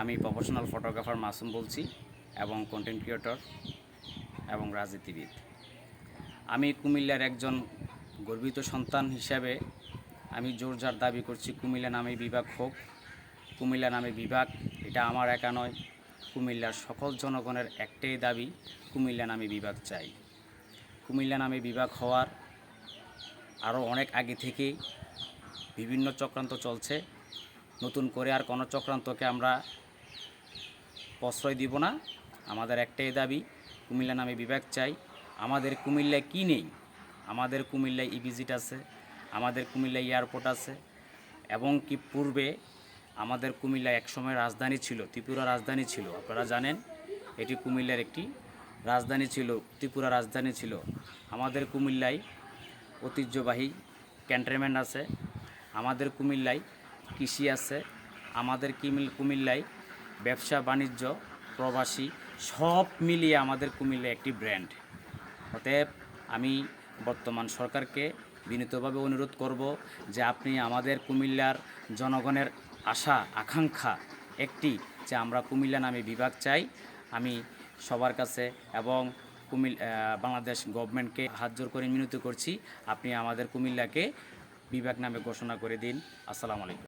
আমি professional photographer Masum বলছি এবং কন্টেন্ট ক্রিয়েটর এবং রাজনীতিবিদ। আমি কুমিল্লার একজন গর্বিত সন্তান হিসাবে আমি জোরজার দাবি করছি, কুমিল্লা নামে বিভাগ হোক, কুমিল্লা নামে বিভাগ, এটা আমার একা নয়। কুমিল্লার সকল জনগণের একটাই দাবি, কুমিল্লা নামে বিভাগ চাই। কুমিল্লা নামে বিভাগ হওয়ার আরও অনেক আগে থেকেই বিভিন্ন চক্রান্ত চলছে। নতুন করে আর কোনো চক্রান্তকে আমরা প্রশ্রয় দিব না। আমাদের একটাই দাবি, কুমিল্লা নামে বিভাগ চাই। আমাদের কুমিল্লায় কী নেই? আমাদের কুমিল্লায় ইভিজিট আছে, আমাদের কুমিল্লায় এয়ারপোর্ট আছে এবং কি পূর্বে আমাদের কুমিল্লা একসময় রাজধানী ছিল, ত্রিপুরা রাজধানী ছিল। আপনারা জানেন, এটি কুমিল্লার একটি রাজধানী ছিল, ত্রিপুরা রাজধানী ছিল। আমাদের কুমিল্লায় ঐতিহ্যবাহী ক্যান্টনমেন্ট আছে, আমাদের কুমিল্লায় কৃষি আছে, আমাদের কিমিল কুমিল্লায় ব্যবসা, বাণিজ্য, প্রবাসী সব মিলিয়ে আমাদের কুমিল্লা একটি ব্র্যান্ড। অতএব আমি বর্তমান সরকারকে বিনীতভাবে অনুরোধ করব যে আপনি আমাদের কুমিল্লার জনগণের আশা, আকাঙ্ক্ষা একটি যে আমরা কুমিল্লা নামে বিভাগ চাই। আমি সবার কাছে এবং কুমিল বাংলাদেশ গভর্নমেন্টকে হাত জোর করে মিনতি করছি। আপনি আমাদের কুমিল্লাকে বিভাগ নামে ঘোষণা করে দিন। আসসালামু আলাইকুম।